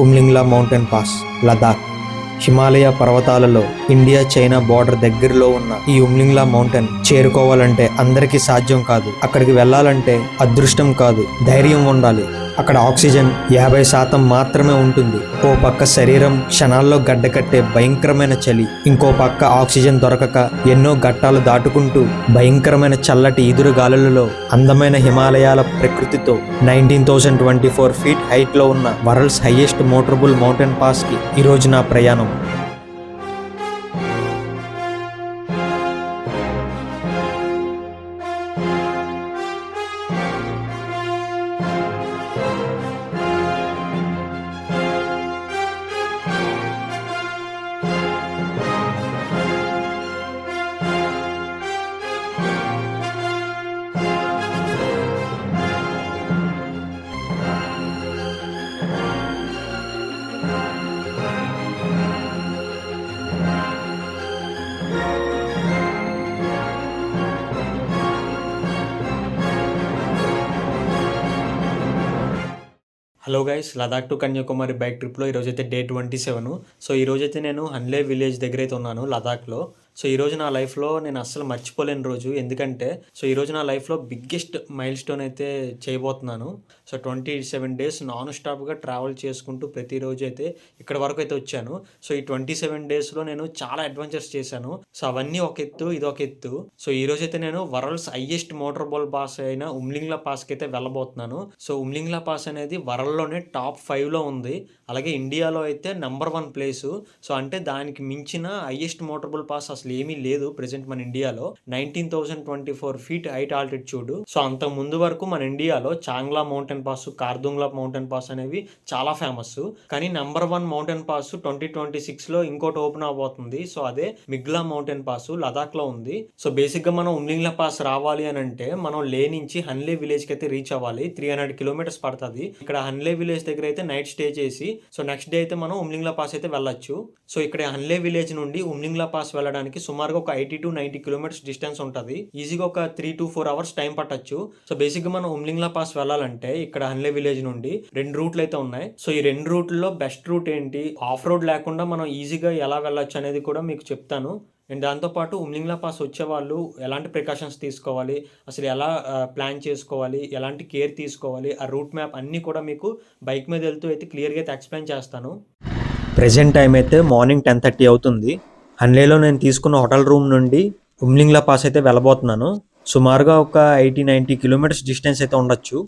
కుమ్లింగ్లా mountain pass Ladakh Himalaya పర్వతాలలో India China border దగ్గరలో ఉన్న ఈ ఉమ్లింగ్లా మౌంటైన్ చేరుకోవాలంటే అందరికీ సాధ్యం కాదు. అక్కడికి వెళ్ళాలంటే అదృష్టం కాదు ధైర్యం ఉండాలి. అక్కడ ఆక్సిజన్ యాభై శాతం మాత్రమే ఉంటుంది. ఓ పక్క శరీరం క్షణాల్లో గడ్డకట్టే భయంకరమైన చలి ఇంకో పక్క ఆక్సిజన్ దొరకక ఎన్నో ఘట్టాలు దాటుకుంటూ భయంకరమైన చల్లటి ఈదురు గాలులలో అందమైన హిమాలయాల ప్రకృతితో nineteen thousand twenty four feet హైట్లో ఉన్న వరల్డ్స్ హైయెస్ట్ మోటరబుల్ మౌంటైన్ పాస్కి ఈరోజు నా ప్రయాణం. Hello guys Ladakh to Kanyakumari bike ట్రిప్లో ఈరోజైతే డే ట్వంటీ సెవెన్ సో ఈరోజైతే నేను హన్లే విలేజ్ దగ్గర అయితే ఉన్నాను లదాఖ్లో. సో ఈరోజు నా లైఫ్లో నేను అస్సలు మర్చిపోలేని రోజు. ఎందుకంటే సో ఈరోజు నా లైఫ్లో బిగ్గెస్ట్ మైల్ స్టోన్ అయితే చేయబోతున్నాను. So twenty seven days non స్టాప్గా ట్రావెల్ చేసుకుంటూ ప్రతిరోజు అయితే ఇక్కడ వరకు అయితే వచ్చాను. సో ఈ ట్వంటీ సెవెన్ డేస్లో నేను చాలా అడ్వెంచర్స్ చేశాను. సో అవన్నీ ఒక ఎత్తు ఇది ఒక ఎత్తు. సో ఈ అయితే నేను world's highest motorable pass అయిన ఉమ్లింగ్లా పాస్కి అయితే వెళ్ళబోతున్నాను. సో ఉమ్లింగ్లా పాస్ అనేది వరల్డ్లోనే టాప్ ఫైవ్లో ఉంది. అలాగే ఇండియాలో అయితే నెంబర్ వన్ ప్లేసు. సో అంటే దానికి మించిన హైయెస్ట్ బాల్ పాస్ అసలు ఏమీ లేదు ప్రెసెంట్ మన ఇండియాలో. Nineteen thousand twenty four feet height altitude so అంత ముందు వరకు మన ఇండియాలో Changla mountain pass Khardungla mountain pass అనేవి చాలా ఫేమస్. కానీ number one mountain pass twenty twenty సిక్స్లో ఇంకోటి ఓపెన్ అవబోతుంది. సో అదే మిగ్లా మౌంటైన్ పాస్ లదాఖ్లో ఉంది. సో బేసిక్గా మనం ఉమ్లింగ్లా పాస్ రావాలి అని అంటే మనం లే నుంచి హన్లే విలేజ్కి అయితే రీచ్ అవ్వాలి. త్రీ హండ్రెడ్ కిలోమీటర్స్ పడుతుంది. ఇక్కడ హన్లే విలేజ్ దగ్గర అయితే నైట్ స్టే చేసి సో నెక్స్ట్ డే అయితే మనం ఉమ్లింగ్లా పాస్ అయితే వెళ్ళొచ్చు. సో ఇక్కడ హన్లే విలేజ్ నుండి ఉమ్లింగ్లా పాస్ వెళ్ళడానికి సుమారుగా ఒక eighty to ninety kilometers distance ఉంటుంది. ఈజీగా ఒక three to four hours time పట్టొచ్చు. సో బేసిక్గా మనం ఉమ్లింగ్లా పాస్ వెళ్ళాలంటే ఇక్కడ హన్లే విలేజ్ నుండి రెండు రూట్లు అయితే ఉన్నాయి. సో ఈ రెండు రూట్లలో బెస్ట్ రూట్ ఏంటి? ఆఫ్ రోడ్ లేకుండా మనం ఈజీగా ఎలా వెళ్ళొచ్చు అనేది కూడా మీకు చెప్తాను. అండ్ దాంతోపాటు ఉమ్లింగ్లా పాస్ వచ్చే వాళ్ళు ఎలాంటి ప్రికాషన్స్ తీసుకోవాలి? అసలు ఎలా ప్లాన్ చేసుకోవాలి? ఎలాంటి కేర్ తీసుకోవాలి? ఆ రూట్ మ్యాప్ అన్నీ కూడా మీకు బైక్ మీద వెళ్తూ అయితే క్లియర్గా అయితే ఎక్స్ప్లెయిన్ చేస్తాను. ప్రజెంట్ టైం అయితే మార్నింగ్ టెన్ థర్టీ అవుతుంది. హన్లేలో నేను తీసుకున్న హోటల్ రూమ్ నుండి ఉమ్లింగ్లా పాస్ అయితే వెళ్ళబోతున్నాను. సుమారుగా ఒక ఎయిటీ నైంటీ కిలోమీటర్స్ డిస్టెన్స్ అయితే ఉండొచ్చు.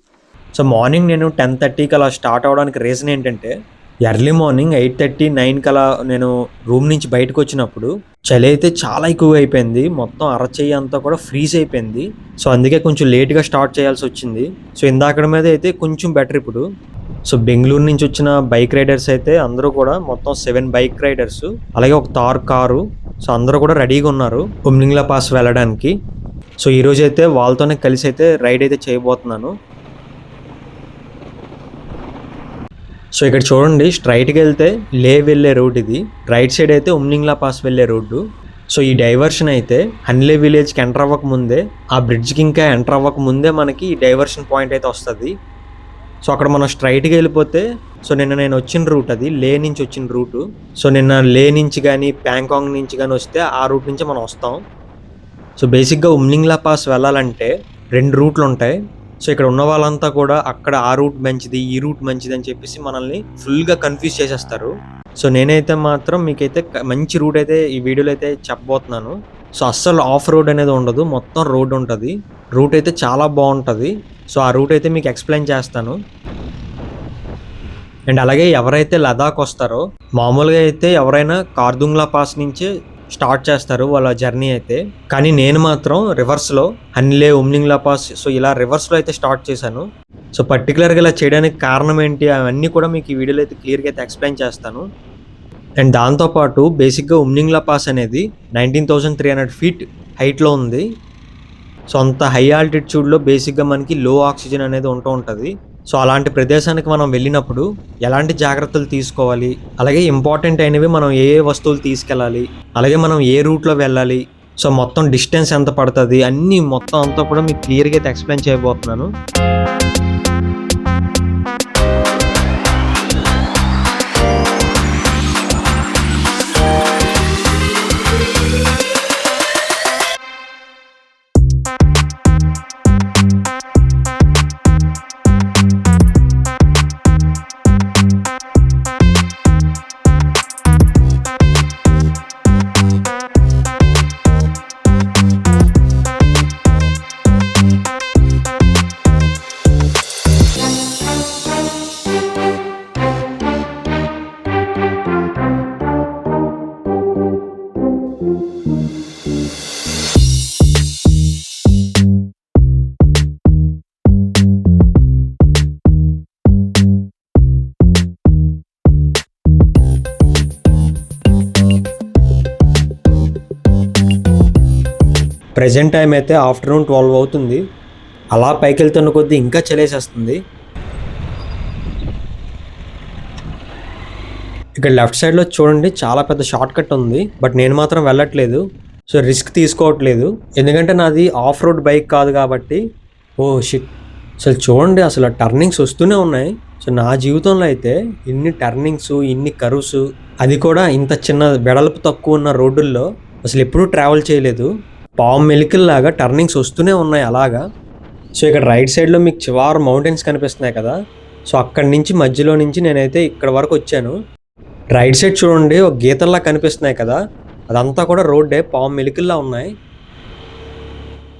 సో మార్నింగ్ నేను టెన్ థర్టీకి అలా స్టార్ట్ అవడానికి రీజన్ ఏంటంటే ఎర్లీ మార్నింగ్ ఎయిట్ థర్టీ నైన్కి అలా నేను రూమ్ నుంచి బయటకు వచ్చినప్పుడు చలి అయితే చాలా ఎక్కువ అయిపోయింది మొత్తం అరచెయ్యి అంతా కూడా ఫ్రీజ్ అయిపోయింది. సో అందుకే కొంచెం లేట్గా స్టార్ట్ చేయాల్సి వచ్చింది. సో ఇందాకడ మీద అయితే కొంచెం బెటర్ ఇప్పుడు. సో బెంగళూరు నుంచి వచ్చిన బైక్ రైడర్స్ అయితే అందరూ కూడా మొత్తం సెవెన్ బైక్ రైడర్స్ అలాగే ఒక తార్ కారు. సో అందరూ కూడా రెడీగా ఉన్నారు ఉమ్లింగ్లా పాస్ వెళ్ళడానికి. సో ఈరోజు అయితే వాళ్ళతోనే కలిసి అయితే రైడ్ అయితే చేయబోతున్నాను. సో ఇక్కడ చూడండి స్ట్రైట్కి వెళ్తే లే వెళ్ళే రోడ్ ఇది. రైట్ సైడ్ అయితే ఉమ్లింగ్లా పాస్ వెళ్ళే రోడ్డు. సో ఈ డైవర్షన్ అయితే హన్లే విలేజ్కి ఎంటర్ అవ్వక ముందే ఆ బ్రిడ్జ్కి ఇంకా ఎంటర్ అవ్వక ముందే మనకి ఈ డైవర్షన్ పాయింట్ అయితే వస్తుంది. సో అక్కడ మనం స్ట్రైట్గా వెళ్ళిపోతే సో నిన్న నేను వచ్చిన రూట్ అది లే నుంచి వచ్చిన రూటు సో నిన్న లే నుంచి కానీ ప్యాంకాంగ్ నుంచి కానీ వస్తే ఆ రూట్ నుంచి మనం వస్తాం. సో బేసిక్గా ఉమ్లింగ్లా పాస్ వెళ్ళాలంటే రెండు రూట్లు ఉంటాయి. సో ఇక్కడ ఉన్న వాళ్ళంతా కూడా అక్కడ ఆ రూట్ మంచిది ఈ రూట్ మంచిది అని చెప్పేసి మనల్ని ఫుల్గా కన్ఫ్యూజ్ చేసేస్తారు. సో నేనైతే మాత్రం మీకైతే మంచి రూట్ అయితే ఈ వీడియోలో అయితే చెప్పబోతున్నాను. సో అస్సలు ఆఫ్ రోడ్ అనేది ఉండదు మొత్తం రోడ్ ఉంటుంది. రూట్ అయితే చాలా బాగుంటుంది. సో ఆ రూట్ అయితే మీకు ఎక్స్ప్లెయిన్ చేస్తాను. అండ్ అలాగే ఎవరైతే లదాఖ్ వస్తారో మామూలుగా అయితే ఎవరైనా కార్దుంగ్లా పాస్ నుంచి స్టార్ట్ చేస్తారు వాళ్ళ జర్నీ అయితే. కానీ నేను మాత్రం రివర్స్లో హన్లే ఉమ్లింగ్లా పాస్ సో ఇలా రివర్స్లో అయితే స్టార్ట్ చేశాను. సో పర్టికులర్గా ఇలా చేయడానికి కారణం ఏంటి అవన్నీ కూడా మీకు ఈ వీడియోలో అయితే క్లియర్గా అయితే ఎక్స్ప్లెయిన్ చేస్తాను. అండ్ దాంతోపాటు బేసిక్గా ఉమ్లింగ్లా పాస్ అనేది nineteen thousand three hundred feet హైట్లో ఉంది. సో అంత హై ఆల్టిట్యూడ్లో బేసిక్గా మనకి లో ఆక్సిజన్ అనేది ఉంటూ ఉంటుంది. సో అలాంటి ప్రదేశానికి మనం వెళ్ళినప్పుడు ఎలాంటి జాగ్రత్తలు తీసుకోవాలి? అలాగే ఇంపార్టెంట్ అయినవి మనం ఏ ఏ వస్తువులు తీసుకెళ్ళాలి? అలాగే మనం ఏ రూట్లో వెళ్ళాలి? సో మొత్తం డిస్టెన్స్ ఎంత పడుతుంది? అన్నీ మొత్తం అంతా కూడా మీకు క్లియర్గా అయితే ఎక్స్ప్లెయిన్ చేయబోతున్నాను. ప్రజెంట్ టైం అయితే ఆఫ్టర్నూన్ ట్వెల్వ్ అవుతుంది. అలా పైకి వెళ్తున్న కొద్దీ ఇంకా చలేసేస్తుంది. ఇక్కడ లెఫ్ట్ సైడ్లో చూడండి చాలా పెద్ద షార్ట్ కట్ ఉంది. బట్ నేను మాత్రం వెళ్ళట్లేదు. సో రిస్క్ తీసుకోవట్లేదు. ఎందుకంటే నాది ఆఫ్ రోడ్ బైక్ కాదు కాబట్టి. Oh shit. అసలు చూడండి అసలు టర్నింగ్స్ వస్తూనే ఉన్నాయి. సో నా జీవితంలో అయితే ఇన్ని టర్నింగ్స్ ఇన్ని కరువుస్ అది కూడా ఇంత చిన్న వెడల్పు తక్కువ ఉన్న రోడ్డుల్లో అసలు ఎప్పుడూ ట్రావెల్ చేయలేదు. పాము మెలికల్లాగా టర్నింగ్స్ వస్తూనే ఉన్నాయి అలాగా. సో ఇక్కడ రైట్ సైడ్లో మీకు చివారు మౌంటైన్స్ కనిపిస్తున్నాయి కదా. సో అక్కడి నుంచి మధ్యలో నుంచి నేనైతే ఇక్కడ వరకు వచ్చాను. రైట్ సైడ్ చూడండి ఒక గీతల్లా కనిపిస్తున్నాయి కదా. అదంతా కూడా రోడ్డే పాము మెలికల్లా ఉన్నాయి.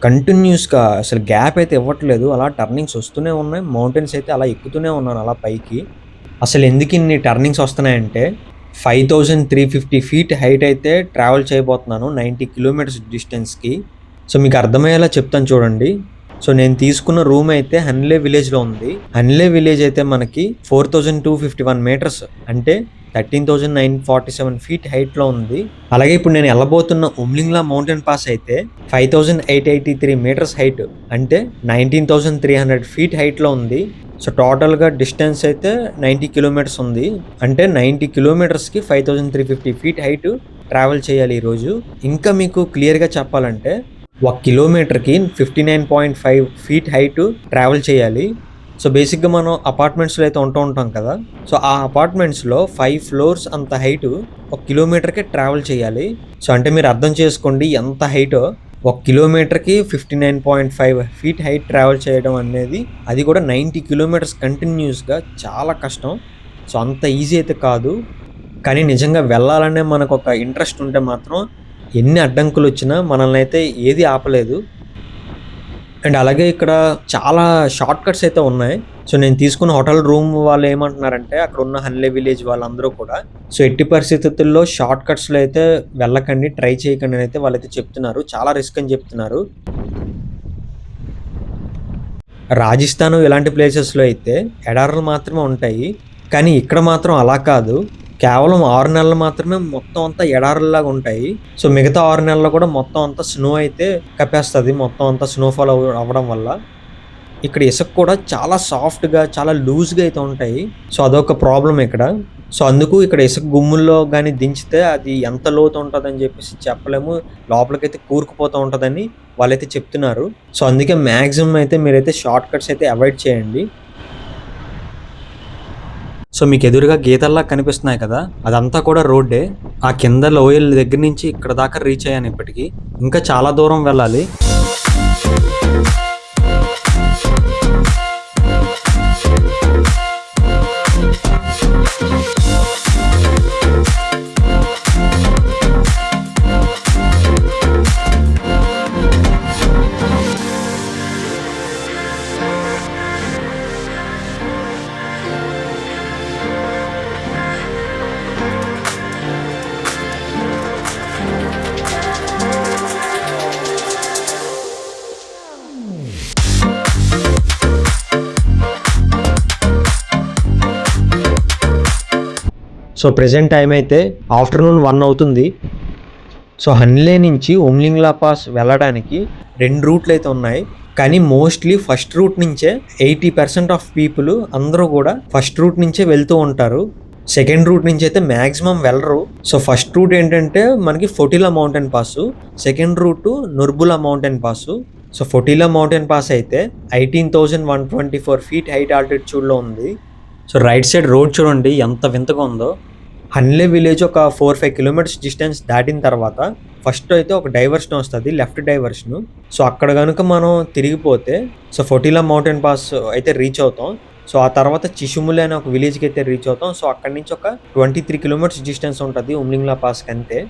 కంటిన్యూస్గా అసలు గ్యాప్ అయితే ఇవ్వట్లేదు. అలా టర్నింగ్స్ వస్తూనే ఉన్నాయి. మౌంటైన్స్ అయితే అలా ఎక్కుతూనే ఉన్నాను అలా పైకి. అసలు ఎందుకు ఇన్ని టర్నింగ్స్ వస్తున్నాయంటే five thousand three fifty feet height అయితే ట్రావెల్ చేయబోతున్నాను నైంటీ కిలోమీటర్స్ డిస్టెన్స్కి. సో మీకు అర్థమయ్యేలా చెప్తాను చూడండి. సో నేను తీసుకున్న రూమ్ అయితే హన్లే విలేజ్లో ఉంది. హన్లే విలేజ్ అయితే మనకి four thousand two fifty one meters. అంటే thirteen thousand nine forty seven feet హైట్లో ఉంది. అలాగే ఇప్పుడు నేను వెళ్ళబోతున్న ఉమ్లింగ్లా మౌంటైన్ పాస్ అయితే five thousand eight eighty three meters height అంటే nineteen thousand three hundred feet హైట్లో ఉంది. సో టోటల్గా డిస్టెన్స్ అయితే నైంటీ కిలోమీటర్స్ ఉంది. అంటే ninety కిలోమీటర్స్కి five thousand three fifty feet height travel చేయాలి ఈరోజు. ఇంకా మీకు క్లియర్గా చెప్పాలంటే ఒక కిలోమీటర్కి fifty nine point five feet height travel చేయాలి. సో బేసిక్గా మనం అపార్ట్మెంట్స్లో అయితే ఉంటూ ఉంటాం కదా. సో ఆ అపార్ట్మెంట్స్లో ఫైవ్ ఫ్లోర్స్ అంత హైట్ ఒక కిలోమీటర్కి ట్రావెల్ చేయాలి. సో అంటే మీరు అర్థం చేసుకోండి ఎంత హైటో ఒక కిలోమీటర్కి fifty nine point five feet height travel చేయడం అనేది అది కూడా నైంటీ కిలోమీటర్స్ కంటిన్యూస్గా చాలా కష్టం. సో అంత ఈజీ అయితే కాదు. కానీ నిజంగా వెళ్ళాలనే మనకు ఒక ఇంట్రెస్ట్ ఉంటే మాత్రం ఎన్ని అడ్డంకులు వచ్చినా మనల్ని అయితే ఏది ఆపలేదు. అండ్ అలాగే ఇక్కడ చాలా షార్ట్ కట్స్ అయితే ఉన్నాయి. సో నేను తీసుకున్న హోటల్ రూమ్ వాళ్ళు ఏమంటున్నారంటే అక్కడ ఉన్న హన్లే విలేజ్ వాళ్ళందరూ కూడా సో ఎట్టి పరిస్థితుల్లో షార్ట్ కట్స్లో అయితే వెళ్ళకండి ట్రై చేయకండి అని అయితే వాళ్ళైతే చెప్తున్నారు. చాలా రిస్క్ అని చెప్తున్నారు. రాజస్థాన్ ఇలాంటి ప్లేసెస్లో అయితే ఎడారులు మాత్రమే ఉంటాయి. కానీ ఇక్కడ మాత్రం అలా కాదు. కేవలం ఆరు నెలలు మాత్రమే మొత్తం అంతా ఎడారుల్లాగా ఉంటాయి. సో మిగతా ఆరు నెలలు కూడా మొత్తం అంతా స్నో అయితే కప్పేస్తుంది. మొత్తం అంతా స్నోఫాల్ అవ్వడం వల్ల. ఇక్కడ ఇసుక కూడా చాలా సాఫ్ట్గా చాలా లూజ్గా అయితే ఉంటాయి. సో అదొక ప్రాబ్లం ఇక్కడ. సో అందుకు ఇక్కడ ఇసుక గుమ్ముల్లో కానీ దించితే అది ఎంత లోతు ఉంటుందని చెప్పేసి చెప్పలేము. లోపలికైతే కూరుకుపోతూ ఉంటుందని వాళ్ళైతే చెప్తున్నారు. సో అందుకే మ్యాక్సిమం అయితే మీరైతే షార్ట్ కట్స్ అయితే అవాయిడ్ చేయండి. సో మీకు ఎదురుగా గీతల్లా కనిపిస్తున్నాయి కదా అదంతా కూడా రోడ్డే. ఆ కింద లోయల్ దగ్గర నుంచి ఇక్కడ దాకా రీచ్ అయ్యాను ఇప్పటికి. ఇంకా చాలా దూరం వెళ్ళాలి. సో ప్రెసెంట్ టైం అయితే ఆఫ్టర్నూన్ వన్ అవుతుంది. సో హన్లే నుంచి ఓమ్లింగ్లా పాస్ వెళ్ళడానికి రెండు రూట్లు అయితే ఉన్నాయి. కానీ మోస్ట్లీ ఫస్ట్ రూట్ నుంచే ఎయిటీ పర్సెంట్ ఆఫ్ పీపుల్ అందరూ కూడా ఫస్ట్ రూట్ నుంచే వెళ్తూ ఉంటారు. సెకండ్ రూట్ నుంచి అయితే మ్యాక్సిమం వెళ్ళరు. సో ఫస్ట్ రూట్ ఏంటంటే మనకి Photila mountain pass second route Nurbula mountain pass so Photila mountain pass అయితే eighteen thousand one twenty four feet height ఆల్టిట్యూడ్లో ఉంది. సో రైట్ సైడ్ రోడ్ చూడండి ఎంత వింతగా ఉందో. హన్లే విలేజ్ ఒక ఫోర్ ఫైవ్ కిలోమీటర్స్ డిస్టెన్స్ దాటిన తర్వాత ఫస్ట్ అయితే ఒక డైవర్షన్ వస్తుంది లెఫ్ట్ డైవర్షన్. సో అక్కడ కనుక మనం తిరిగిపోతే సో ఫోటీలా మౌంటైన్ పాస్ అయితే రీచ్ అవుతాం. సో ఆ తర్వాత చిషుములే అనే ఒక విలేజ్కి అయితే రీచ్ అవుతాం. సో అక్కడి నుంచి ఒక ట్వంటీ త్రీ కిలోమీటర్స్ డిస్టెన్స్ ఉంటుంది ఉమ్లింగ్లా పాస్కి అంతే.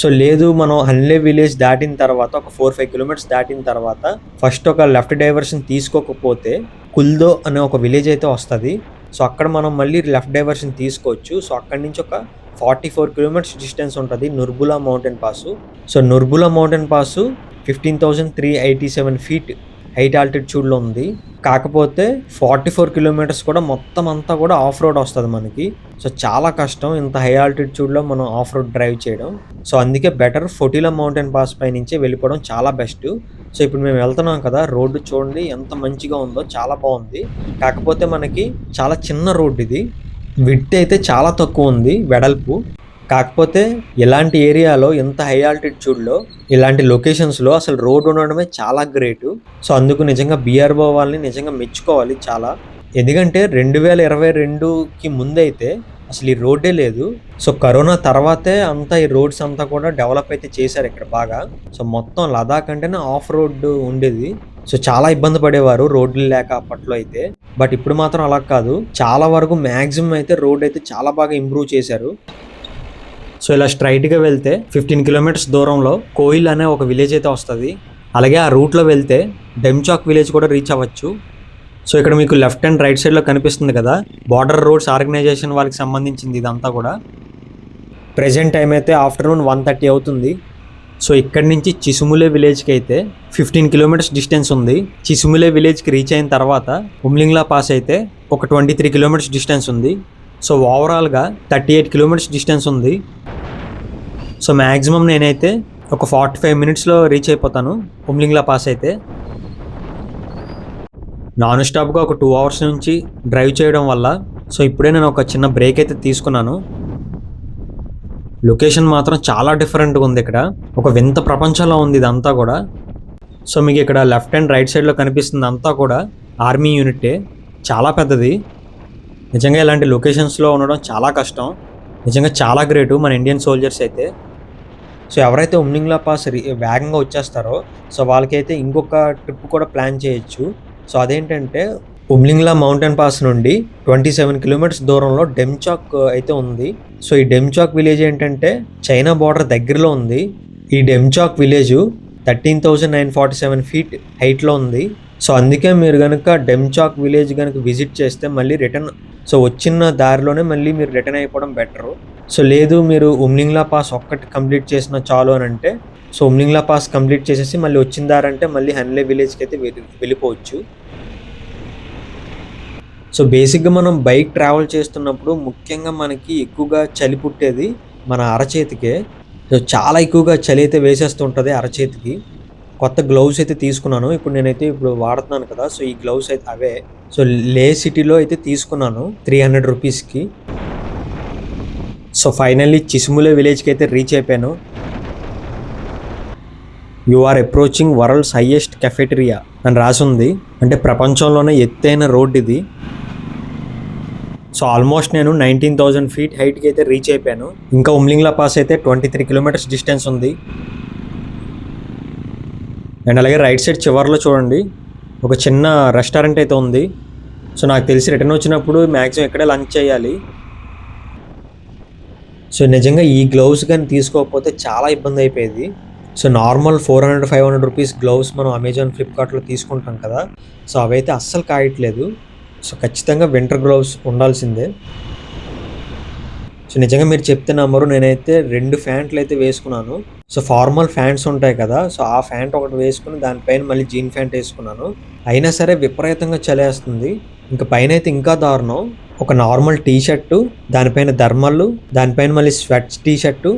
సో లేదు మనం హన్లే విలేజ్ దాటిన తర్వాత ఒక ఫోర్ ఫైవ్ కిలోమీటర్స్ దాటిన తర్వాత ఫస్ట్ ఒక లెఫ్ట్ డైవర్షన్ తీసుకోకపోతే కుల్దో అనే ఒక విలేజ్ అయితే వస్తుంది. సో అక్కడ మనం మళ్ళీ లెఫ్ట్ డైవర్షన్ తీసుకోవచ్చు. సో అక్కడి నుంచి ఒక ఫార్టీ ఫోర్ కిలోమీటర్స్ డిస్టెన్స్ ఉంటుంది. Nurbula mountain pass. So Nurbula mountain pass fifteen thousand three eighty seven feet height ఆల్టిట్యూడ్లో ఉంది. కాకపోతే ఫార్టీ ఫోర్ కిలోమీటర్స్ కూడా మొత్తం అంతా కూడా ఆఫ్ రోడ్ వస్తుంది మనకి. సో చాలా కష్టం. ఇంత హై ఆల్టిట్యూడ్లో మనం ఆఫ్ రోడ్ డ్రైవ్ చేయడం. సో అందుకే బెటర్ ఫొటిలా మౌంటైన్ పాస్ పై నుంచే వెళ్ళిపోవడం చాలా బెస్ట్. సో ఇప్పుడు మేము వెళ్తున్నాం కదా రోడ్డు చూడండి ఎంత మంచిగా ఉందో చాలా బాగుంది. కాకపోతే మనకి చాలా చిన్న రోడ్డు ఇది. విడ్త్ అయితే చాలా తక్కువ ఉంది వెడల్పు. కాకపోతే ఇలాంటి ఏరియాలో ఇంత హై ఆల్టిట్యూడ్లో ఇలాంటి లొకేషన్స్లో అసలు రోడ్ ఉండడమే చాలా గ్రేట్. సో అందుకు నిజంగా బీఆర్ఓ వాళ్ళని నిజంగా మెచ్చుకోవాలి చాలా. ఎందుకంటే రెండు వేల ఇరవై రెండుకి ముందైతే అసలు ఈ రోడ్డే లేదు. సో కరోనా తర్వాతే అంతా ఈ రోడ్స్ అంతా కూడా డెవలప్ అయితే చేశారు ఇక్కడ బాగా. సో మొత్తం లదాఖ్ అంటేనే ఆఫ్ రోడ్ ఉండేది. సో చాలా ఇబ్బంది పడేవారు రోడ్లు లేక అప్పట్లో అయితే. బట్ ఇప్పుడు మాత్రం అలా కాదు. చాలా వరకు మ్యాక్సిమం అయితే రోడ్ అయితే చాలా బాగా ఇంప్రూవ్ చేశారు. సో ఇలా స్ట్రైట్గా వెళ్తే ఫిఫ్టీన్ కిలోమీటర్స్ దూరంలో కోయిల్ అనే ఒక విలేజ్ అయితే వస్తుంది. అలాగే ఆ రూట్లో వెళ్తే డెమ్చాక్ విలేజ్ కూడా రీచ్ అవ్వచ్చు. సో ఇక్కడ మీకు లెఫ్ట్ అండ్ రైట్ సైడ్లో కనిపిస్తుంది కదా. బార్డర్ రోడ్స్ ఆర్గనైజేషన్ వాళ్ళకి సంబంధించింది ఇదంతా కూడా. ప్రజెంట్ టైం అయితే ఆఫ్టర్నూన్ వన్ థర్టీ అవుతుంది. సో ఇక్కడ నుంచి చిసుములే విలేజ్కి అయితే ఫిఫ్టీన్ కిలోమీటర్స్ డిస్టెన్స్ ఉంది. చిసుములే విలేజ్కి రీచ్ అయిన తర్వాత ఉమ్లింగ్లా పాస్ అయితే ఒక ట్వంటీ త్రీ కిలోమీటర్స్ డిస్టెన్స్ ఉంది. సో ఓవరాల్గా థర్టీ ఎయిట్ కిలోమీటర్స్ డిస్టెన్స్ ఉంది. సో మ్యాక్సిమం నేనైతే ఒక ఫార్టీ ఫైవ్ మినిట్స్లో రీచ్ అయిపోతాను ఉమ్లింగ్లా పాస్ అయితే. నాన్ స్టాప్గా ఒక టూ అవర్స్ నుంచి డ్రైవ్ చేయడం వల్ల సో ఇప్పుడే నేను ఒక చిన్న బ్రేక్ అయితే తీసుకున్నాను. లొకేషన్ మాత్రం చాలా డిఫరెంట్గా ఉంది ఇక్కడ. ఒక వింత ప్రపంచంలో ఉంది ఇదంతా కూడా. సో మీకు ఇక్కడ లెఫ్ట్ అండ్ రైట్ సైడ్లో కనిపిస్తుంది అంతా కూడా ఆర్మీ యూనిటే చాలా పెద్దది. నిజంగా ఇలాంటి లొకేషన్స్లో ఉండడం చాలా కష్టం. నిజంగా చాలా గ్రేటు మన ఇండియన్ సోల్జర్స్ అయితే. సో ఎవరైతే ఉమ్నింగ్లా పాస్ వేగంగా వచ్చేస్తారో సో వాళ్ళకైతే ఇంకొక ట్రిప్ కూడా ప్లాన్ చేయొచ్చు. సో అదేంటంటే ఉమ్లింగ్లా మౌంటైన్ పాస్ నుండి ట్వంటీ సెవెన్ కిలోమీటర్స్ దూరంలో డెమ్చాక్ అయితే ఉంది. సో ఈ డెమ్చాక్ విలేజ్ ఏంటంటే చైనా బార్డర్ దగ్గరలో ఉంది. ఈ Demchok village thirteen thousand nine forty seven feet హైట్లో ఉంది. సో అందుకే మీరు కనుక డెమ్చాక్ విలేజ్ కనుక విజిట్ చేస్తే మళ్ళీ రిటర్న్ సో వచ్చిన దారిలోనే మళ్ళీ మీరు రిటర్న్ అయిపోవడం బెటరు. సో లేదు మీరు ఉమ్లింగ్లా పాస్ ఒక్కటి కంప్లీట్ చేసిన చాలు అని అంటే సో ఉమ్లింగ్లా పాస్ కంప్లీట్ చేసేసి మళ్ళీ వచ్చిన దారంటే మళ్ళీ హన్లే విలేజ్కి అయితే వెళ్ళి వెళ్ళిపోవచ్చు. సో బేసిక్గా మనం బైక్ ట్రావెల్ చేస్తున్నప్పుడు ముఖ్యంగా మనకి ఎక్కువగా చలి పుట్టేది మన అరచేతికే. సో చాలా ఎక్కువగా చలి అయితే వేసేస్తుంటుంది అరచేతికి. కొత్త గ్లౌస్ అయితే తీసుకున్నాను. ఇప్పుడు నేనైతే ఇప్పుడు వాడుతున్నాను కదా సో ఈ గ్లౌస్ అయితే అవే. సో లే సిటీలో అయితే తీసుకున్నాను త్రీ హండ్రెడ్ రూపీస్కి సో ఫైనల్లీ చిసుములే విలేజ్కి అయితే రీచ్ అయిపోయాను. You are approaching world's highest cafeteria అని రాసుంది. అంటే ప్రపంచంలోనే ఎత్తైన రోడ్ ఇది. సో ఆల్మోస్ట్ నేను నైన్టీన్ థౌజండ్ ఫీట్ హైట్కి అయితే రీచ్ అయిపోయాను. ఇంకా ఉమ్లింగ్లా పాస్ అయితే ట్వంటీ త్రీ కిలోమీటర్స్ డిస్టెన్స్ ఉంది. అండ్ అలాగే రైట్ సైడ్ చివర్లో చూడండి ఒక చిన్న రెస్టారెంట్ అయితే ఉంది. సో నాకు తెలిసి రిటర్న్ వచ్చినప్పుడు మ్యాక్సిమం ఇక్కడే లంచ్ చేయాలి. సో నిజంగా ఈ గ్లౌస్ కానీ తీసుకోకపోతే చాలా ఇబ్బంది అయిపోయేది. So normal four hundred five hundred rupees gloves మనం అమెజాన్ ఫ్లిప్కార్ట్లో తీసుకుంటాం కదా. సో అవైతే అస్సలు కాయట్లేదు. సో ఖచ్చితంగా వింటర్ గ్లౌస్ ఉండాల్సిందే. సో నిజంగా మీరు చెప్తే నమ్మరు. నేనైతే రెండు ఫ్యాంట్లు అయితే వేసుకున్నాను. సో ఫార్మల్ ఫ్యాంట్స్ ఉంటాయి కదా సో ఆ ఫ్యాంట్ ఒకటి వేసుకుని దానిపైన మళ్ళీ జీన్ ఫ్యాంట్ వేసుకున్నాను. అయినా సరే విపరీతంగా చలేస్తుంది. ఇంకా పైన అయితే ఇంకా దారుణం. ఒక నార్మల్ టీ షర్టు దానిపైన ధర్మల్లు దానిపైన మళ్ళీ స్వెట్స్ టీ షర్టు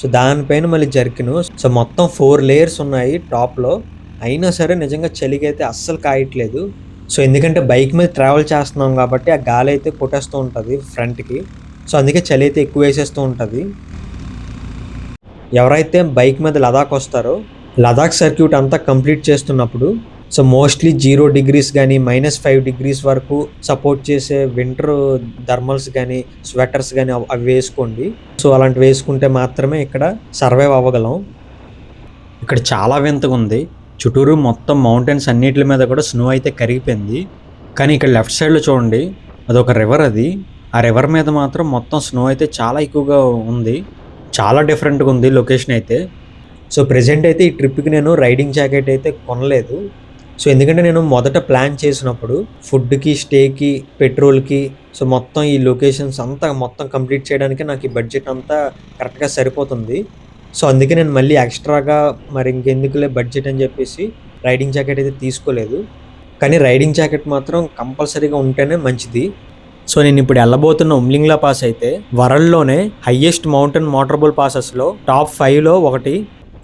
సో దానిపైన మళ్ళీ జర్కిను. సో మొత్తం ఫోర్ లేయర్స్ ఉన్నాయి టాప్లో. అయినా సరే నిజంగా చలికి అయితే అస్సలు కాయట్లేదు. సో ఎందుకంటే బైక్ మీద ట్రావెల్ చేస్తున్నాం కాబట్టి ఆ గాలి అయితే కొట్టేస్తూ ఉంటుంది ఫ్రంట్కి. సో అందుకే చలి అయితే ఎక్కువ వేసేస్తూ ఉంటుంది. ఎవరైతే బైక్ మీద లదాఖ్ వస్తారో లదాఖ్ సర్క్యూట్ అంతా కంప్లీట్ చేస్తున్నప్పుడు సో మోస్ట్లీ జీరో డిగ్రీస్ కానీ మైనస్ ఫైవ్ డిగ్రీస్ వరకు సపోర్ట్ చేసే వింటర్ థర్మల్స్ కానీ స్వెటర్స్ కానీ అవి వేసుకోండి. సో అలాంటి వేసుకుంటే మాత్రమే ఇక్కడ సర్వైవ్ అవ్వగలం. ఇక్కడ చాలా వింతగా ఉంది. చుట్టూరు మొత్తం మౌంటైన్స్ అన్నిటి మీద కూడా స్నో అయితే కరిగిపోయింది. కానీ ఇక్కడ లెఫ్ట్ సైడ్లో చూడండి అదొక రివర్ అది. ఆ రివర్ మీద మాత్రం మొత్తం స్నో అయితే చాలా ఎక్కువగా ఉంది. చాలా డిఫరెంట్గా ఉంది లొకేషన్ అయితే. సో ప్రజెంట్ అయితే ఈ ట్రిప్కి నేను రైడింగ్ జాకెట్ అయితే కొనలేదు. సో ఎందుకంటే నేను మొదట ప్లాన్ చేసినప్పుడు ఫుడ్కి స్టేకి పెట్రోల్కి సో మొత్తం ఈ లొకేషన్స్ అంతా మొత్తం కంప్లీట్ చేయడానికి నాకు ఈ బడ్జెట్ అంతా కరెక్ట్గా సరిపోతుంది. సో అందుకే నేను మళ్ళీ ఎక్స్ట్రాగా మరి ఇంకెందుకులే బడ్జెట్ అని చెప్పేసి రైడింగ్ జాకెట్ అయితే తీసుకోలేదు. కానీ రైడింగ్ జాకెట్ మాత్రం కంపల్సరీగా ఉంటేనే మంచిది. సో నేను ఇప్పుడు వెళ్ళబోతున్న ఉమ్లింగ్లా పాస్ అయితే వరల్డ్లోనే హయ్యెస్ట్ మౌంటైన్ మోటరబుల్ పాసెస్లో టాప్ ఫైవ్లో ఒకటి.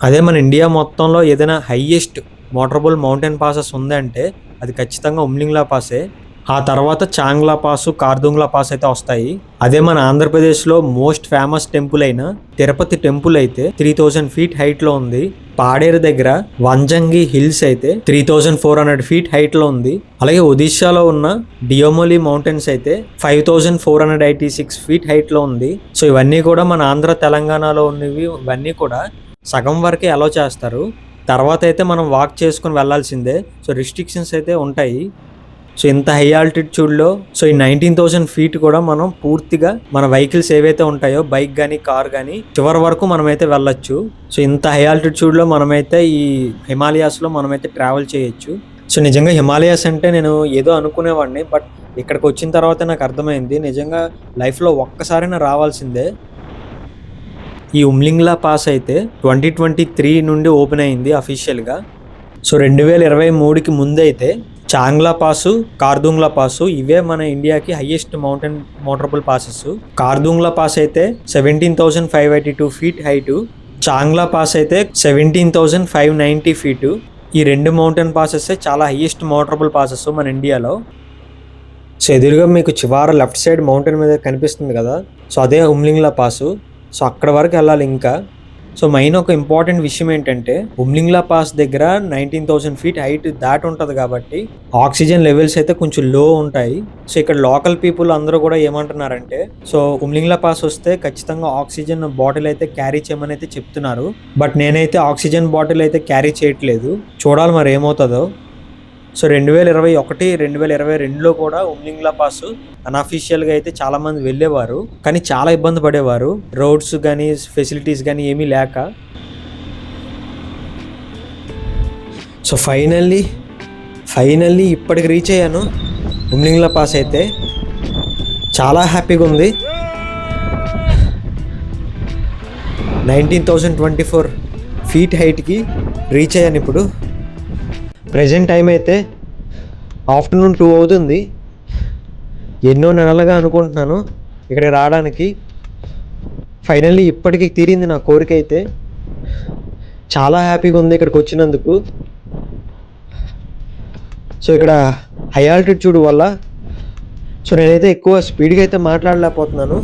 అదే మన ఇండియా మొత్తంలో ఏదైనా హయ్యెస్ట్ మోటరబుల్ మౌంటైన్ పాసెస్ ఉందంటే అది ఖచ్చితంగా ఉమ్లింగ్లా పాసే. ఆ తర్వాత చాంగ్లా పాసు కార్దుంగ్లా పాస్ అయితే వస్తాయి. అదే మన ఆంధ్రప్రదేశ్లో మోస్ట్ ఫేమస్ టెంపుల్ అయిన తిరుపతి టెంపుల్ అయితే త్రీ థౌజండ్ ఫీట్ హైట్లో ఉంది. పాడేరు దగ్గర వంజంగి హిల్స్ అయితే three thousand four hundred feet హైట్లో ఉంది. అలాగే ఒడిశాలో ఉన్న డియోమోలి మౌంటైన్స్ అయితే five thousand four hundred eighty six feet హైట్లో ఉంది. సో ఇవన్నీ కూడా మన ఆంధ్ర తెలంగాణలో ఉన్నవి ఇవన్నీ కూడా సగం వరకే అలో చేస్తారు. తర్వాత అయితే మనం వాక్ చేసుకుని వెళ్ళాల్సిందే. సో రిస్ట్రిక్షన్స్ అయితే ఉంటాయి. సో ఇంత హై ఆల్టిట్యూడ్లో సో ఈ నైన్టీన్ థౌసండ్ ఫీట్ కూడా మనం పూర్తిగా మన వెహికల్స్ ఏవైతే ఉంటాయో బైక్ కానీ కార్ కానీ చివరి వరకు మనమైతే వెళ్ళొచ్చు. సో ఇంత హై ఆల్టిట్యూడ్లో మనమైతే ఈ హిమాలయాస్లో మనమైతే ట్రావెల్ చేయొచ్చు. సో నిజంగా హిమాలయాస్ అంటే నేను ఏదో అనుకునేవాడిని బట్ ఇక్కడికి వచ్చిన తర్వాత నాకు అర్థమైంది. నిజంగా లైఫ్లో ఒక్కసారైనా రావాల్సిందే. ఈ ఉమ్లింగ్లా పాస్ అయితే ట్వంటీ ట్వంటీ త్రీ నుండి ఓపెన్ అయింది అఫీషియల్గా సో రెండు వేల ఇరవై మూడుకి ముందైతే చాంగ్లా పాసు కార్దుంగ్లా పాసు ఇవే మన ఇండియాకి highest mountain motorable passes Khardungla pass అయితే seventeen thousand five eighty two feet height Changla pass అయితే seventeen thousand five ninety feet ఈ రెండు మౌంటైన్ పాసెస్ చాలా హైయెస్ట్ మోటరబుల్ పాసెస్ మన ఇండియాలో. సో ఎదురుగా మీకు చివర లెఫ్ట్ సైడ్ మౌంటైన్ మీద కనిపిస్తుంది కదా. సో అదే ఉమ్లింగ్లా పాసు. సో అక్కడ వరకు వెళ్ళాలి ఇంకా. సో మెయిన్ ఒక ఇంపార్టెంట్ విషయం ఏంటంటే ఉమ్లింగ్లా పాస్ దగ్గర నైన్టీన్ థౌసండ్ ఫీట్ హైట్ దాటి ఉంటుంది కాబట్టి ఆక్సిజన్ లెవెల్స్ అయితే కొంచెం లో ఉంటాయి. సో ఇక్కడ లోకల్ పీపుల్ అందరూ కూడా ఏమంటున్నారంటే సో ఉమ్లింగ్లా పాస్ వస్తే ఖచ్చితంగా ఆక్సిజన్ బాటిల్ అయితే క్యారీ చేయమని అయితే చెప్తున్నారు. బట్ నేనైతే ఆక్సిజన్ బాటిల్ అయితే క్యారీ చేయట్లేదు. చూడాలి మరి ఏమవుతుందో. సో రెండు వేల ఇరవై ఒకటి రెండు వేల ఇరవై రెండులో కూడా ఉమ్లింగ్లా పాస్ అన్అఫీషియల్గా అయితే చాలా మంది వెళ్ళేవారు కానీ చాలా ఇబ్బంది పడేవారు. రోడ్స్ కానీ ఫెసిలిటీస్ కానీ ఏమీ లేక. సో ఫైనల్లీ ఫైనల్లీ ఇప్పటికి రీచ్ అయ్యాను. ఉమ్లింగ్లా పాస్ అయితే చాలా హ్యాపీగా ఉంది. Nineteen thousand twenty four feet హైట్కి reach అయ్యాను ఇప్పుడు. ప్రజెంట్ టైం అయితే ఆఫ్టర్నూన్ టూ అవుతుంది. ఎన్నో నెలలుగా అనుకుంటున్నాను ఇక్కడ రావడానికి. ఫైనల్లీ ఇప్పటికీ తీరింది నా కోరిక అయితే. చాలా హ్యాపీగా ఉంది ఇక్కడికి వచ్చినందుకు. సో ఇక్కడ హై ఆల్టిట్యూడ్ వల్ల సో నేనైతే ఎక్కువ స్పీడ్గా అయితే మాట్లాడలేకపోతున్నాను.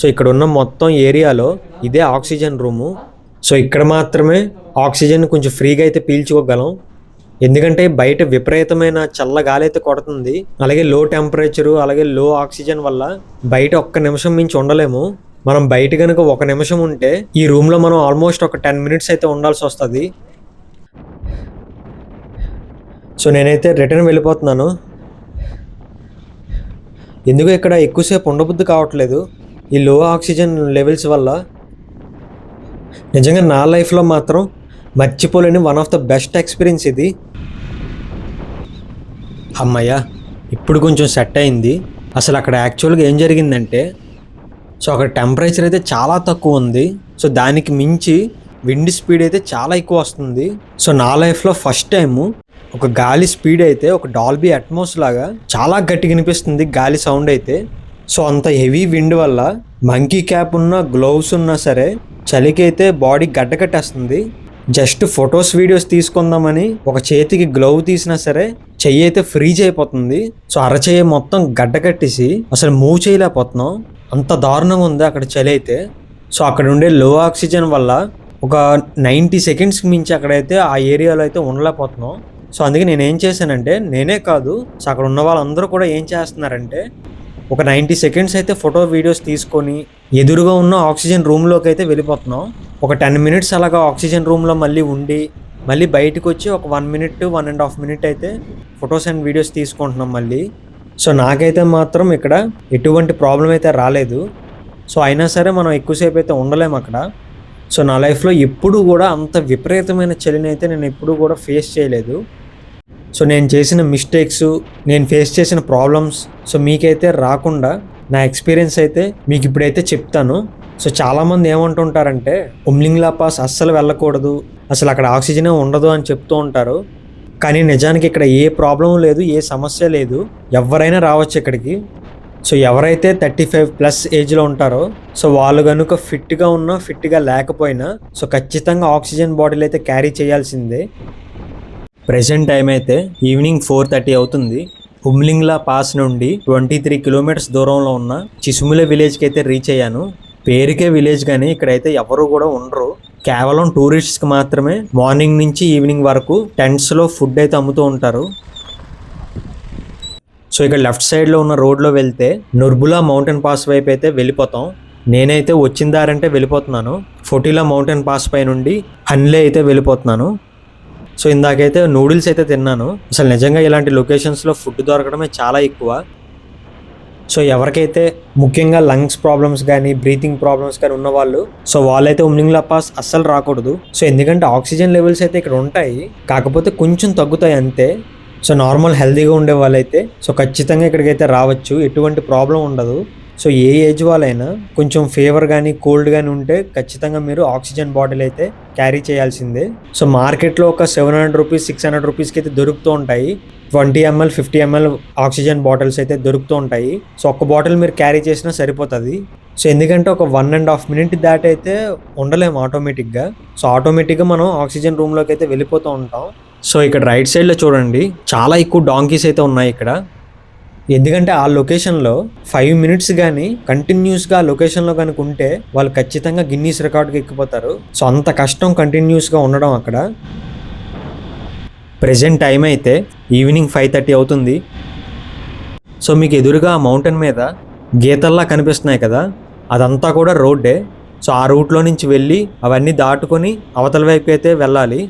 సో ఇక్కడ ఉన్న మొత్తం ఏరియాలో ఇదే ఆక్సిజన్ రూము. సో ఇక్కడ మాత్రమే ఆక్సిజన్ కొంచెం ఫ్రీగా అయితే పీల్చుకోగలం. ఎందుకంటే బయట విపరీతమైన చల్ల గాలి అయితే కొడుతుంది. అలాగే లో టెంపరేచరు అలాగే లో ఆక్సిజన్ వల్ల బయట ఒక్క నిమిషం మించి ఉండలేము. మనం బయట కనుక ఒక నిమిషం ఉంటే ఈ రూమ్లో మనం ఆల్మోస్ట్ ఒక టెన్ మినిట్స్ అయితే ఉండాల్సి వస్తుంది. సో నేనైతే రిటర్న్ వెళ్ళిపోతున్నాను. ఎందుకు ఇక్కడ ఎక్కువసేపు ఉండబుద్ధి కావట్లేదు. ఈ లో ఆక్సిజన్ లెవెల్స్ వల్ల నిజంగా నా లైఫ్లో మాత్రం మర్చిపోలేని one of the best experience ఇది. అమ్మయ్య ఇప్పుడు కొంచెం సెట్ అయింది. అసలు అక్కడ యాక్చువల్గా ఏం జరిగిందంటే సో అక్కడ టెంపరేచర్ అయితే చాలా తక్కువ ఉంది. సో దానికి మించి విండ్ స్పీడ్ అయితే చాలా ఎక్కువ వస్తుంది. సో నా లైఫ్లో ఫస్ట్ టైము ఒక గాలి స్పీడ్ అయితే ఒక డాల్బీ అట్మోస్ లాగా చాలా గట్టిగా వినిపిస్తుంది గాలి సౌండ్ అయితే. సో అంత హెవీ విండ్ వల్ల మంకీ క్యాప్ ఉన్న గ్లోవ్స్ ఉన్నా సరే చలికి అయితే బాడీ గడ్డ కట్టేస్తుంది జస్ట్ ఫొటోస్ వీడియోస్ తీసుకుందామని ఒక చేతికి గ్లోవ్ తీసినా సరే చెయ్యి అయితే ఫ్రీజ్ అయిపోతుంది. సో అరచెయ్యి మొత్తం గడ్డ కట్టేసి అసలు మూవ్ చేయలేకపోతున్నాం. అంత దారుణంగా ఉంది అక్కడ చలి అయితే. సో అక్కడ ఉండే లో ఆక్సిజన్ వల్ల ఒక నైంటీ సెకండ్స్కి మించి అక్కడైతే ఆ ఏరియాలో అయితే ఉండలేకపోతున్నాం. సో అందుకే నేను ఏం చేశానంటే నేనే కాదు సో అక్కడ ఉన్న వాళ్ళందరూ కూడా ఏం చేస్తున్నారంటే ఒక నైంటీ సెకండ్స్ అయితే ఫోటో వీడియోస్ తీసుకొని ఎదురుగా ఉన్న ఆక్సిజన్ రూమ్లోకి అయితే వెళ్ళిపోతున్నాం. ఒక టెన్ మినిట్స్ అలాగా ఆక్సిజన్ రూమ్లో మళ్ళీ ఉండి మళ్ళీ బయటకు వచ్చి ఒక one minute one and half minute అయితే ఫొటోస్ అండ్ వీడియోస్ తీసుకుంటున్నాం మళ్ళీ. సో నాకైతే మాత్రం ఇక్కడ ఎటువంటి ప్రాబ్లం అయితే రాలేదు. సో అయినా సరే మనం ఎక్కువసేపు అయితే ఉండలేము అక్కడ. సో నా లైఫ్లో ఎప్పుడూ కూడా అంత విపరీతమైన చలిని అయితే నేను ఎప్పుడూ కూడా ఫేస్ చేయలేదు. సో నేను చేసిన మిస్టేక్స్ నేను ఫేస్ చేసిన ప్రాబ్లమ్స్ సో మీకైతే రాకుండా నా ఎక్స్పీరియన్స్ అయితే మీకు ఇప్పుడైతే చెప్తాను. సో చాలామంది ఏమంటుంటారంటే ఉమ్లింగ్లా పాస్ అస్సలు వెళ్ళకూడదు అసలు అక్కడ ఆక్సిజనే ఉండదు అని చెప్తూ ఉంటారు. కానీ నిజానికి ఇక్కడ ఏ ప్రాబ్లం లేదు ఏ సమస్య లేదు. ఎవరైనా రావచ్చు ఇక్కడికి. సో ఎవరైతే థర్టీ ఫైవ్ ప్లస్ ఏజ్లో ఉంటారో సో వాళ్ళు కనుక ఫిట్గా ఉన్నా ఫిట్గా లేకపోయినా సో ఖచ్చితంగా ఆక్సిజన్ బాటిల్ అయితే క్యారీ చేయాల్సిందే. ప్రెసెంట్ టైం అయితే ఈవినింగ్ ఫోర్ థర్టీ అవుతుంది. హుమ్లింగ్లా పాస్ నుండి ట్వంటీ త్రీ కిలోమీటర్స్ దూరంలో ఉన్న చిసుముల విలేజ్కి అయితే రీచ్ అయ్యాను. పేరుకే విలేజ్ కానీ ఇక్కడైతే ఎవరు కూడా ఉండరు. కేవలం టూరిస్ట్స్కి మాత్రమే మార్నింగ్ నుంచి ఈవినింగ్ వరకు టెంట్స్లో ఫుడ్ అయితే అమ్ముతూ ఉంటారు. సో ఇక్కడ లెఫ్ట్ సైడ్లో ఉన్న రోడ్లో వెళ్తే నుర్బులా మౌంటైన్ పాస్ వైపు అయితే వెళ్ళిపోతాం. నేనైతే వచ్చిన దారంటే వెళ్ళిపోతున్నాను. ఫోటీలా మౌంటైన్ పాస్ పై నుండి హన్లే అయితే వెళ్ళిపోతున్నాను. సో ఇందాకైతే నూడిల్స్ అయితే తిన్నాను. అసలు నిజంగా ఇలాంటి లొకేషన్స్లో ఫుడ్ దొరకడమే చాలా ఎక్కువ. సో ఎవరికైతే ముఖ్యంగా లంగ్స్ ప్రాబ్లమ్స్ కానీ బ్రీతింగ్ ప్రాబ్లమ్స్ కానీ ఉన్న వాళ్ళు సో వాళ్ళైతే ఉమ్లింగ్లా పాస్ అస్సలు రాకూడదు. సో ఎందుకంటే ఆక్సిజన్ లెవెల్స్ అయితే ఇక్కడ ఉంటాయి. కాకపోతే కొంచెం తగ్గుతాయి అంతే. సో నార్మల్ హెల్తీగా ఉండే వాళ్ళైతే సో ఖచ్చితంగా ఇక్కడికైతే రావచ్చు. ఎటువంటి ప్రాబ్లం ఉండదు. సో ఏ ఏజ్ వాళ్ళైనా కొంచెం ఫీవర్ కానీ కోల్డ్ కానీ ఉంటే ఖచ్చితంగా మీరు ఆక్సిజన్ బాటిల్ అయితే క్యారీ చేయాల్సిందే. సో మార్కెట్లో ఒక seven hundred rupees six hundred రూపీస్కి అయితే దొరుకుతూ ఉంటాయి. Twenty ML fifty ML oxygen bottles అయితే దొరుకుతూ ఉంటాయి. సో ఒక్క బాటిల్ మీరు క్యారీ చేసినా సరిపోతుంది. సో ఎందుకంటే ఒక వన్ అండ్ హాఫ్ మినిట్ దాట్ అయితే ఉండలేము ఆటోమేటిక్గా. సో ఆటోమేటిక్గా మనం ఆక్సిజన్ రూమ్లోకి అయితే వెళ్ళిపోతూ ఉంటాం. సో ఇక్కడ రైట్ సైడ్లో చూడండి చాలా ఎక్కువ డాంకీస్ అయితే ఉన్నాయి ఇక్కడ. ఎందుకంటే ఆ లొకేషన్లో ఫైవ్ మినిట్స్ కానీ కంటిన్యూస్గా ఆ లొకేషన్లో కనుక ఉంటే వాళ్ళు ఖచ్చితంగా గిన్నీస్ రికార్డ్కి ఎక్కిపోతారు. సో అంత కష్టం కంటిన్యూస్గా ఉండడం అక్కడ. ప్రజెంట్ టైం అయితే ఈవినింగ్ ఫైవ్ థర్టీ అవుతుంది. సో మీకు ఎదురుగా ఆ మౌంటైన్ మీద గీతల్లా కనిపిస్తున్నాయి కదా అదంతా కూడా రోడ్డే. సో ఆ రూట్లో నుంచి వెళ్ళి అవన్నీ దాటుకొని అవతల వైపు అయితే వెళ్ళాలి.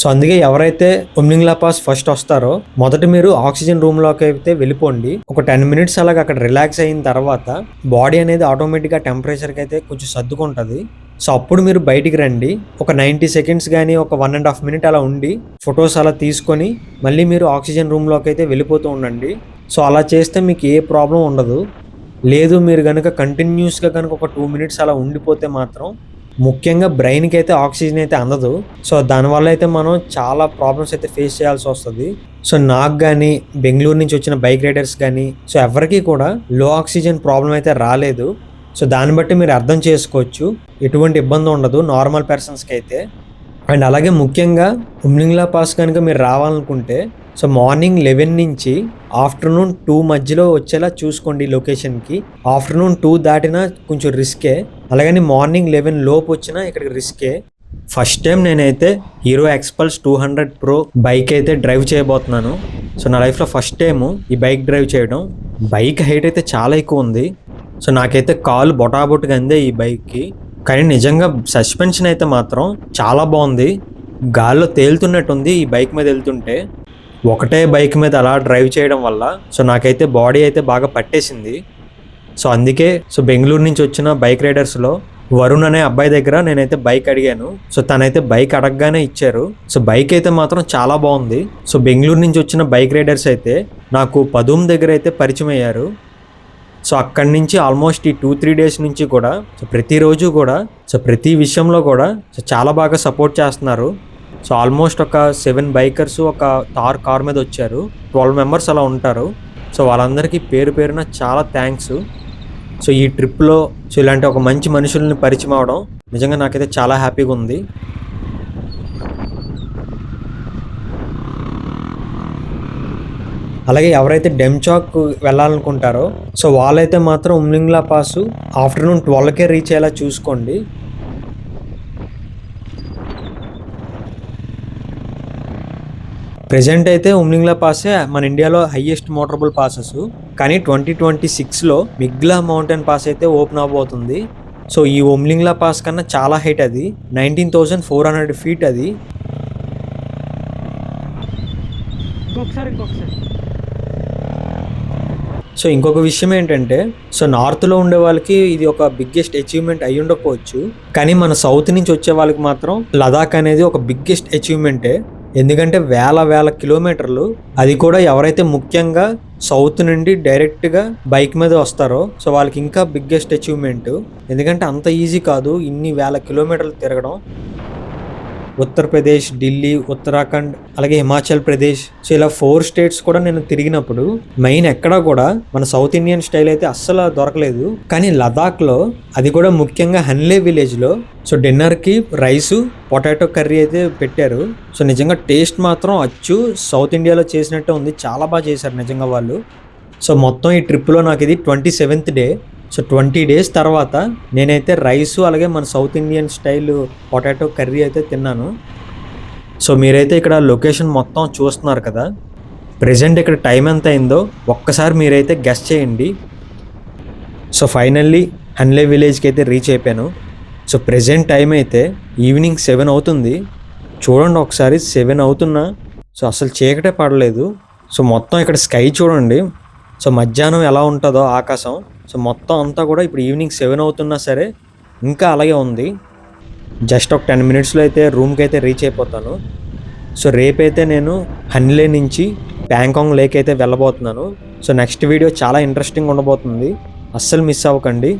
సో అందుకే ఎవరైతే ఉమ్లింగ్లా పాస్ ఫస్ట్ వస్తారో మొదట మీరు ఆక్సిజన్ రూమ్లోకి అయితే వెళ్ళిపోండి. ఒక టెన్ మినిట్స్ అలాగ అక్కడ రిలాక్స్ అయిన తర్వాత బాడీ అనేది ఆటోమేటిక్గా టెంపరేచర్కి అయితే కొంచెం సర్దుకుంటుంది. సో అప్పుడు మీరు బయటికి రండి. ఒక నైంటీ సెకండ్స్ కానీ ఒక వన్ అండ్ హాఫ్ మినిట్ అలా ఉండి ఫొటోస్ అలా తీసుకొని మళ్ళీ మీరు ఆక్సిజన్ రూమ్లోకి అయితే వెళ్ళిపోతూ ఉండండి. సో అలా చేస్తే మీకు ఏ ప్రాబ్లం ఉండదు. లేదు మీరు కనుక కంటిన్యూస్గా కనుక ఒక టూ మినిట్స్ అలా ఉండిపోతే మాత్రం ముఖ్యంగా బ్రెయిన్కి అయితే ఆక్సిజన్ అయితే అందదు. సో దానివల్ల అయితే మనం చాలా ప్రాబ్లమ్స్ అయితే ఫేస్ చేయాల్సి వస్తుంది. సో నాకు కానీ బెంగళూరు నుంచి వచ్చిన బైక్ రైడర్స్ కానీ సో ఎవరికి కూడా లో ఆక్సిజన్ ప్రాబ్లం అయితే రాలేదు. సో దాన్ని బట్టి మీరు అర్థం చేసుకోవచ్చు. ఎటువంటి ఇబ్బంది ఉండదు నార్మల్ పర్సన్స్కి అయితే అండ్ అలాగే ముఖ్యంగా ఉమ్లింగ్లా పాస్ కనుక మీరు రావాలనుకుంటే సో మార్నింగ్ లెవెన్ నుంచి ఆఫ్టర్నూన్ టూ మధ్యలో వచ్చేలా చూసుకోండి లొకేషన్కి. ఆఫ్టర్నూన్ టూ దాటినా కొంచెం రిస్కే. అలాగని మార్నింగ్ లెవెన్ లోపు వచ్చినా ఇక్కడికి రిస్కే. ఫస్ట్ టైం నేనైతే Hero Xpulse two hundred pro bike అయితే డ్రైవ్ చేయబోతున్నాను. సో నా లైఫ్లో ఫస్ట్ టైం ఈ బైక్ డ్రైవ్ చేయడం. బైక్ హైట్ అయితే చాలా ఎక్కువ ఉంది. సో నాకైతే కాలు బొటాబొట్టుగా అందే ఈ బైక్కి. కానీ నిజంగా సస్పెన్షన్ అయితే మాత్రం చాలా బాగుంది. గాల్లో తేలుతున్నట్టుంది ఈ బైక్ మీద వెళ్తుంటే. ఒకటే బైక్ మీద అలా డ్రైవ్ చేయడం వల్ల సో నాకైతే బాడీ అయితే బాగా పట్టేసింది. సో అందుకే సో బెంగళూరు నుంచి వచ్చిన బైక్ రైడర్స్లో వరుణ్ అనే అబ్బాయి దగ్గర నేనైతే బైక్ అడిగాను. సో తనైతే బైక్ అడగగానే ఇచ్చారు. సో బైక్ అయితే మాత్రం చాలా బాగుంది. సో బెంగళూరు నుంచి వచ్చిన బైక్ రైడర్స్ అయితే నాకు పదూమ్ దగ్గర అయితే పరిచయం అయ్యారు. సో అక్కడి నుంచి ఆల్మోస్ట్ ఈ టూ త్రీ డేస్ నుంచి కూడా సో ప్రతిరోజు కూడా సో ప్రతి విషయంలో కూడా సో చాలా బాగా సపోర్ట్ చేస్తున్నారు. సో ఆల్మోస్ట్ ఒక సెవెన్ బైకర్స్ ఒక తార్ కార్ మీద వచ్చారు. ట్వెల్వ్ మెంబర్స్ అలా ఉంటారు. సో వాళ్ళందరికీ పేరు పేరున చాలా థ్యాంక్స్. సో ఈ ట్రిప్లో సో ఇలాంటి ఒక మంచి మనుషుల్ని పరిచయం అవడం నిజంగా నాకైతే చాలా హ్యాపీగా ఉంది. అలాగే ఎవరైతే డెమ్చాక్ వెళ్ళాలనుకుంటారో సో వాళ్ళైతే మాత్రం ఉమ్లింగ్లా పాస్ ఆఫ్టర్నూన్ ట్వెల్వ్కే రీచ్ అయ్యేలా చూసుకోండి. ప్రెజెంట్ అయితే ఉమ్లింగ్లా పాసే మన ఇండియాలో హైయెస్ట్ మోటరబుల్ పాసెస్ కానీ ట్వంటీ ట్వంటీ సిక్స్లో మిగ్లా మౌంటైన్ పాస్ అయితే ఓపెన్ అవబోతుంది సో ఈ ఉమ్లింగ్లా పాస్ కన్నా చాలా హైట్ అది. Nineteen thousand four hundred feet అది. సో ఇంకొక విషయం ఏంటంటే సో నార్త్లో ఉండే వాళ్ళకి ఇది ఒక బిగ్గెస్ట్ అచీవ్మెంట్ అయి ఉండకపోవచ్చు. కానీ మన సౌత్ నుంచి వచ్చే వాళ్ళకి మాత్రం లదాఖ్ అనేది ఒక బిగ్గెస్ట్ అచీవ్మెంటే ఎందుకంటే వేల వేల కిలోమీటర్లు అది కూడా ఎవరైతే ముఖ్యంగా సౌత్ నుండి డైరెక్ట్గా బైక్ మీద వస్తారో సో వాళ్ళకి ఇంకా బిగ్గెస్ట్ అచీవ్మెంట్ ఎందుకంటే అంత ఈజీ కాదు ఇన్ని వేల కిలోమీటర్లు తిరగడం. ఉత్తరప్రదేశ్ ఢిల్లీ ఉత్తరాఖండ్ అలాగే హిమాచల్ ప్రదేశ్ సో ఇలా ఫోర్ స్టేట్స్ కూడా నేను తిరిగినప్పుడు మెయిన్ ఎక్కడా కూడా మన సౌత్ ఇండియన్ స్టైల్ అయితే అస్సలు దొరకలేదు. కానీ లదాఖ్లో అది కూడా ముఖ్యంగా హన్లే విలేజ్లో సో డిన్నర్కి రైసు పొటాటో కర్రీ అయితే పెట్టారు. సో నిజంగా టేస్ట్ మాత్రం అచ్చు సౌత్ ఇండియాలో చేసినట్టే ఉంది చాలా బాగా చేశారు నిజంగా వాళ్ళు. సో మొత్తం ఈ ట్రిప్లో నాకు ఇది twenty seventh day. So twenty days తర్వాత నేనైతే రైస్ అలాగే మన south Indian style potato curry అయితే తిన్నాను. సో మీరైతే ఇక్కడ లొకేషన్ మొత్తం చూస్తున్నారు కదా. ప్రజెంట్ ఇక్కడ టైం ఎంత అయిందో ఒక్కసారి మీరైతే గెస్ చేయండి. సో ఫైనల్లీ హన్లే విలేజ్కి అయితే రీచ్ అయిపోయాను. సో ప్రజెంట్ టైం అయితే ఈవినింగ్ సెవెన్ అవుతుంది. చూడండి ఒకసారి సెవెన్ అవుతున్నా. సో అసలు చీకటే పడలేదు. సో మొత్తం ఇక్కడ స్కై చూడండి. సో మధ్యాహ్నం ఎలా ఉంటుందో ఆకాశం. సో మొత్తం అంతా కూడా ఇప్పుడు ఈవినింగ్ సెవెన్ అవుతున్నా సరే ఇంకా అలాగే ఉంది. జస్ట్ ఒక టెన్ మినిట్స్లో అయితే రూమ్కి అయితే రీచ్ అయిపోతాను. సో రేపైతే నేను హన్లే నుంచి బ్యాంకాంగ్ లేక్ అయితే వెళ్ళబోతున్నాను. సో నెక్స్ట్ వీడియో చాలా ఇంట్రెస్టింగ్ ఉండబోతుంది. అస్సలు మిస్ అవ్వకండి.